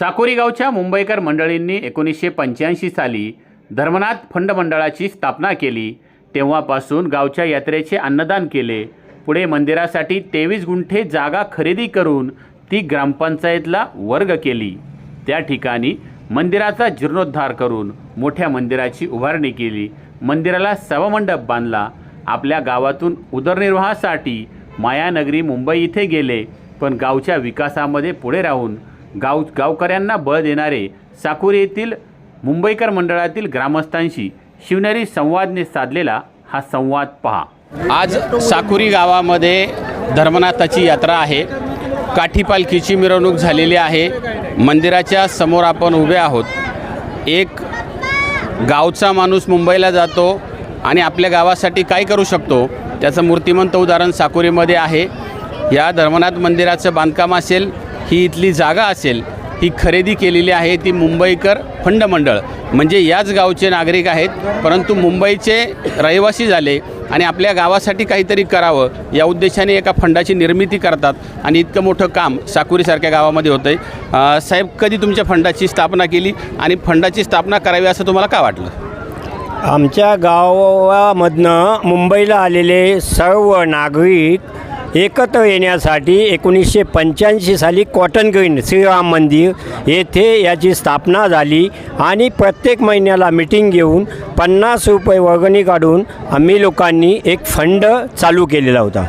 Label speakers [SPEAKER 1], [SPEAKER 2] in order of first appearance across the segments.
[SPEAKER 1] साकोरी गावच्या मुंबईकर मंडळींनी एकोणीसशे पंच्याऐंशी साली धर्मनाथ फंड मंडळाची स्थापना केली. तेव्हापासून गावच्या यात्रेचे अन्नदान केले. पुढे मंदिरासाठी तेवीस गुंठे जागा खरेदी करून ती ग्रामपंचायतला वर्ग केली. त्या ठिकाणी मंदिराचा जीर्णोद्धार करून मोठ्या मंदिराची उभारणी केली. मंदिराला सवमंडप बांधला. आपल्या गावातून उदरनिर्वाहासाठी मायानगरी मुंबई इथे गेले. पण गावच्या विकासामध्ये पुढे राहून गाव गावकऱ्यांना बळ देणारे साकुरी येथील मुंबईकर मंडळातील ग्रामस्थांशी शिवनेरी संवादने साधलेला हा संवाद पहा. आज साकुरी गावामध्ये धर्मनाथाची यात्रा आहे. काठी पालखीची मिरवणूक झालेली आहे. मंदिराच्या समोर आपण उभे आहोत. एक गावचा माणूस मुंबईला जातो आणि आपल्या गावासाठी काय करू शकतो त्याचं मूर्तिमंत उदाहरण साकुरीमध्ये आहे. या धर्मनाथ मंदिराचं बांधकाम असेल ही इथली जागा असेल ही खरेदी केलेली आहे ती मुंबईकर फंड मंडळ. म्हणजे याच गावचे नागरिक आहेत परंतु मुंबईचे रहिवासी झाले आणि आपल्या गावासाठी काहीतरी करावं या उद्देशाने एका फंडाची निर्मिती करतात आणि इतकं मोठं काम साकुरीसारख्या गावामध्ये होतं आहे साहेब कधी तुमच्या फंडाची स्थापना केली आणि फंडाची स्थापना करावी असं तुम्हाला का वाटलं?
[SPEAKER 2] आमच्या गावामधनं मुंबईला आलेले सर्व नागरिक एकत्र येण्यासाठी एकोणीसशे पंच्याऐंशी साली कॉटन ग्रीन श्रीराम मंदिर येथे याची स्थापना झाली आणि प्रत्येक महिन्याला मिटिंग घेऊन पन्नास रुपये वर्गणी काढून आम्ही लोकांनी एक फंड चालू केलेला होता.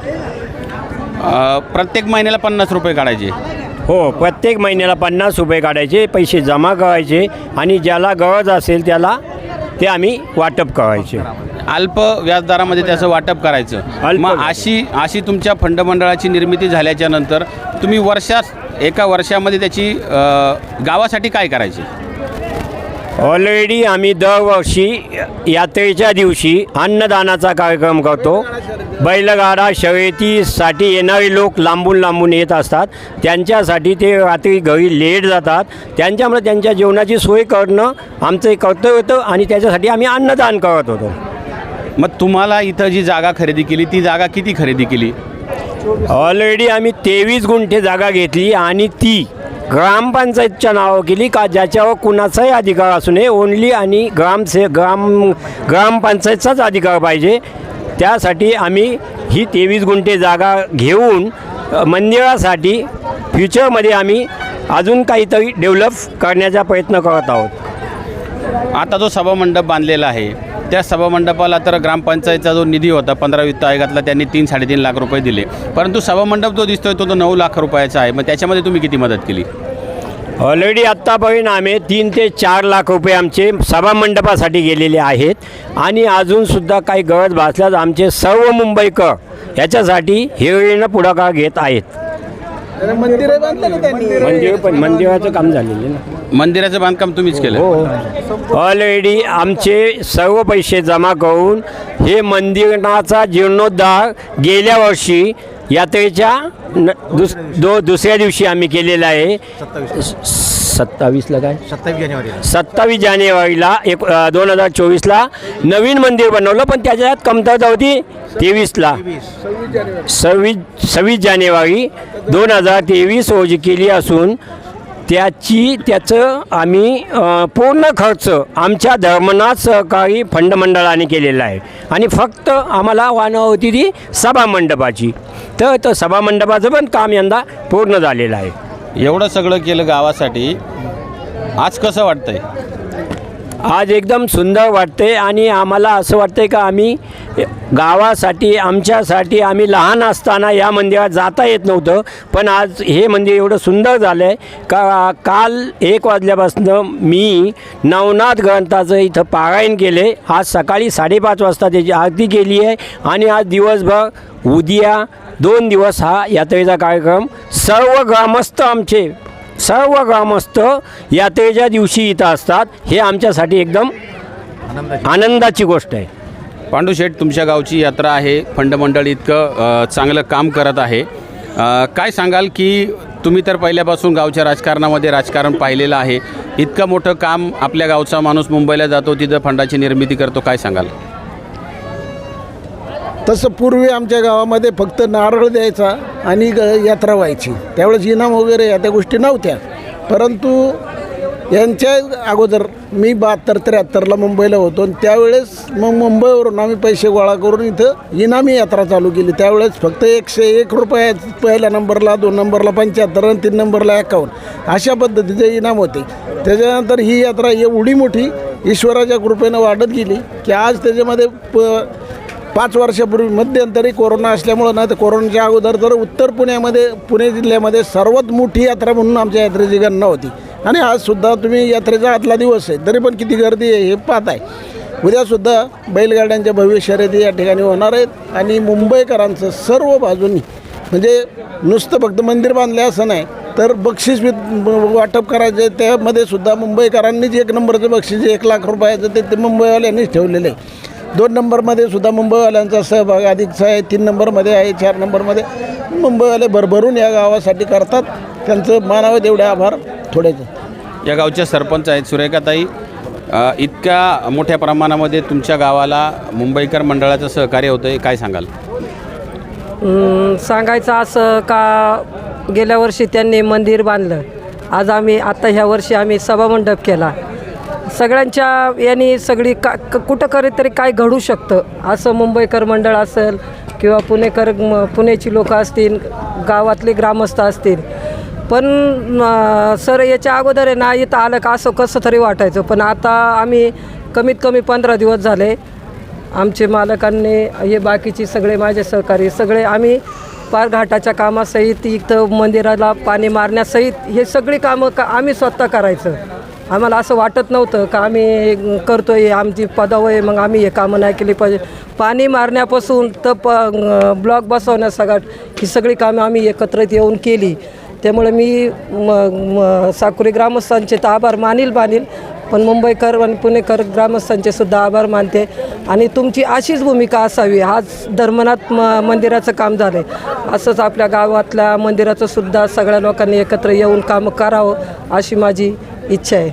[SPEAKER 1] प्रत्येक महिन्याला पन्नास रुपये काढायचे?
[SPEAKER 2] हो प्रत्येक महिन्याला पन्नास रुपये काढायचे पैसे जमा करायचे आणि ज्याला गरज असेल त्याला ते आम्ही वाटप करायचे.
[SPEAKER 1] अल्प व्याजदरामध्ये त्याचं वाटप करायचं. मग. अशी अशी तुमच्या फंड मंडळाची निर्मिती झाल्याच्यानंतर तुम्ही वर्षात एका वर्षामध्ये त्याची गावासाठी काय करायचे?
[SPEAKER 2] ऑलरेडी आम्ही दरवर्षी यात्रेच्या दिवशी अन्नदानाचा कार्यक्रम करतो. बैलगाडा शर्यतीसाठी येणारे लोक लांबून लांबून येत असतात. त्यांच्यासाठी ते रात्री घरी लेट जातात. त्यांच्यामुळे त्यांच्या जेवणाची सोय करणं आमचं कर्तव्य होतं आणि त्याच्यासाठी आम्ही अन्नदान करत होतो.
[SPEAKER 1] मग तुम्हाला इथं जी जागा खरेदी केली ती जागा किती खरेदी केली?
[SPEAKER 2] ऑलरेडी आम्ही तेवीस गुंठे जागा घेतली आणि ती ग्रामपंचायतच्या नावावर केली का ज्याच्यावर कुणाचाही अधिकार असू नये. ओनली आणि ग्रामसे ग्राम ग्रामपंचायतचाच अधिकार पाहिजे. त्यासाठी आम्ही ही तेवीस गुंठे जागा घेऊन मंदिरासाठी फ्युचरमध्ये आम्ही अजून काहीतरी डेव्हलप करण्याचा प्रयत्न करत आहोत.
[SPEAKER 1] आता जो सभामंडप बांधलेला आहे त्या सभामंडपाला तर ग्रामपंचायतचा जो निधी होता पंधरा वित्त आयोगातला त्यांनी तीन साडेतीन लाख रुपये दिले. परंतु सभामंडप जो दिसतोय तो तो नऊ लाख रुपयाचा आहे. मग त्याच्यामध्ये तुम्ही किती मदत केली?
[SPEAKER 2] ऑलरेडी आत्तापर्यंत आम्ही तीन ते चार लाख रुपये आमचे सभामंडपासाठी गेलेले आहेत. आणि अजूनसुद्धा काही गरज भासल्यास आमचे सर्व मुंबईकर याच्यासाठी हिरवीनं पुढाकार घेत आहेत.
[SPEAKER 3] मंदिर
[SPEAKER 2] पण मंदिराचं काम झालेलं आहे ना.
[SPEAKER 1] मंदिराचं बांधकाम तुम्हीच केलं.
[SPEAKER 2] हो ऑलरेडी आमचे सर्व पैसे जमा करून हे मंदिराचा जीर्णोद्धार गेल्या वर्षी यात्रेच्या न दुस दो दुसऱ्या दिवशी आम्ही केलेला आहे. सत्तावीसला काय?
[SPEAKER 3] सत्तावीस जानेवारी
[SPEAKER 2] सत्तावीस जानेवारीला एक दोन हजार चोवीसला नवीन मंदिर बनवलं पण त्याच्यात कमतरता होती तेवीसला. सव्वीस सव्वीस जानेवारी दोन हजार तेवीस रोजी केली असून त्याची त्याचं आम्ही पूर्ण खर्च आमच्या धर्मनाथ सहकारी फंड मंडळाने केलेला आहे. आणि फक्त आम्हाला वाहनं होती ती सभामंडपाची तर तो सभामंडपाचं पण काम यंदा पूर्ण झालेलं आहे.
[SPEAKER 1] एवढं सगळं केलं गावासाठी. आज कसं वाटतंय?
[SPEAKER 2] आज एकदम सुंदर वाटते आणि आम्हाला असं वाटते का आम्ही गावासाठी आमच्यासाठी आम्ही लहान असताना या मंदिरात जाता येत नव्हतं. पण आज हे मंदिर एवढं सुंदर झालं आहे का काल एक वाजल्यापासून मी नवनाथ ग्रंथाचं इथं पारायण केले आज सकाळी साडेपाच वाजता त्याची आरती केली आहे. आणि आज दिवसभर उद्या दोन दिवस हा यात्रेचा कार्यक्रम. सर्व ग्रामस्थ आमचे सर्व ग्रामस्थ यात्रेच्या दिवशी इथं असतात. हे आमच्यासाठी एकदम आनंदाची गोष्ट आहे.
[SPEAKER 1] पांडू शेठ तुमच्या गावची यात्रा आहे. फंड मंडळ इतकं चांगलं काम करत आहे. काय सांगाल की तुम्ही तर पहिल्यापासून गावच्या राजकारणामध्ये राजकारण पाहिलेलं आहे. इतकं मोठं काम आपल्या गावचा माणूस मुंबईला जातो तिथं फंडाची निर्मिती करतो. काय सांगाल?
[SPEAKER 3] तसं पूर्वी आमच्या गावामध्ये फक्त नारळ द्यायचा आणि यात्रा व्हायची. त्यावेळेस इनाम वगैरे या त्या गोष्टी नव्हत्या. परंतु यांच्या अगोदर मी बहात्तर त्र्याहत्तरला मुंबईला होतो आणि त्यावेळेस मग मुंबईवरून आम्ही पैसे गोळा करून इथं इनामी यात्रा चालू केली. त्यावेळेस फक्त एकशे एक रुपया पहिल्या नंबरला दोन नंबरला पंच्याहत्तर आणि तीन नंबरला एकावन्न. अशा पद्धतीचे इनाम होते. त्याच्यानंतर ही यात्रा एवढी मोठी ईश्वराच्या कृपेनं वाढत गेली की आज त्याच्यामध्ये प पाच वर्षापूर्वी मध्यंतरी कोरोना असल्यामुळं ना तर कोरोनाच्या अगोदर तर उत्तर पुण्यामध्ये पुणे जिल्ह्यामध्ये सर्वात मोठी यात्रा म्हणून आमच्या यात्रेची गणना होती. आणि आजसुद्धा तुम्ही यात्रेचा आतला दिवस आहे. तरी पण किती गर्दी आहे हे पाहताय उद्यासुद्धा बैलगाड्यांच्या भव्य शर्यती या ठिकाणी होणार आहेत. आणि मुंबईकरांचं सर्व बाजूनी म्हणजे नुसतं फक्त मंदिर बांधले असं नाही तर बक्षीस वित वाटप करायचे त्यामध्ये सुद्धा मुंबईकरांनीच एक नंबरचं बक्षीस एक लाख रुपयाचं ते ते मुंबईवाल्यांनीच ठेवलेलं आहे. दोन नंबरमध्ये सुद्धा मुंबईवाल्यांचा सहभाग अधिकचा आहे तीन नंबरमध्ये आहे चार नंबरमध्ये. मुंबईवाले भरभरून या गावासाठी करतात. त्यांचं मानावं तेवढे आभार. थोडेच
[SPEAKER 1] या गावच्या सरपंच आहेत सुरेखाताई. इतक्या मोठ्या प्रमाणामध्ये तुमच्या गावाला मुंबईकर मंडळाचं सहकार्य होतं आहे काय सांगाल?
[SPEAKER 4] सांगायचं असं का गेल्या वर्षी त्यांनी मंदिर बांधलं. आज आम्ही आता ह्या वर्षी आम्ही सभामंडप केला. सगळ्यांच्या यांनी सगळी का क- कुठं करे तरी काय घडू शकतं. असं मुंबईकर मंडळ असेल किंवा पुणेकर म- पुण्याची लोकं असतील गावातले ग्रामस्थ असतील. पण सर याच्या अगोदर आहे ना इथं आलं का असं कसं तरी वाटायचं. पण आता आम्ही कमीत कमी पंधरा दिवस झाले. आमचे मालकांनी हे बाकीचे सगळे माझे सहकारी सगळे आम्ही पार घाटाच्या कामासहित इथं मंदिराला पाणी मारण्यासहित हे सगळी कामं का आम्ही स्वतः करायचं. आम्हाला असं वाटत नव्हतं का आम्ही करतो आहे आमची पदावं आहे मग आम्ही हे कामं नाही केली पाहिजे. पाणी मारण्यापासून तर प ब्लॉक बसवण्यासगट ही सगळी कामं आम्ही एकत्रित येऊन केली. त्यामुळे मी म म साकुरी ग्रामस्थांचे तर आभार मानील मानील पण मुंबईकर आणि पुणेकर ग्रामस्थांचे सुद्धा आभार मानते. आणि तुमची अशीच भूमिका असावी आज धर्मनाथ म मंदिराचं काम झालं आहे असंच आपल्या गावातल्या मंदिराचं सुद्धा सगळ्या लोकांनी एकत्र येऊन कामं करावं अशी माझी इच्छा आहे.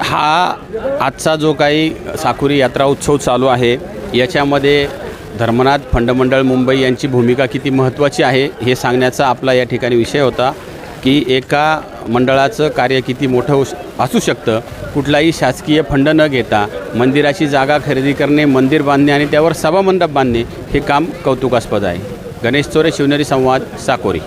[SPEAKER 1] हा आजचा जो काही साखुरी यात्रा उत्सव चालू आहे याच्यामध्ये धर्मनाथ फंडमंडळ मुंबई यांची भूमिका किती महत्त्वाची आहे हे सांगण्याचा आपला या ठिकाणी विषय होता की एका मंडळाचं कार्य किती मोठं असू शकतं कुठलाही शासकीय फंड न घेता मंदिराची जागा खरेदी करणे मंदिर बांधणे आणि त्यावर सभामंडप बांधणे हे काम कौतुकास्पद आहे. गणेश चोरे शिवनेरी संवाद साकोरी.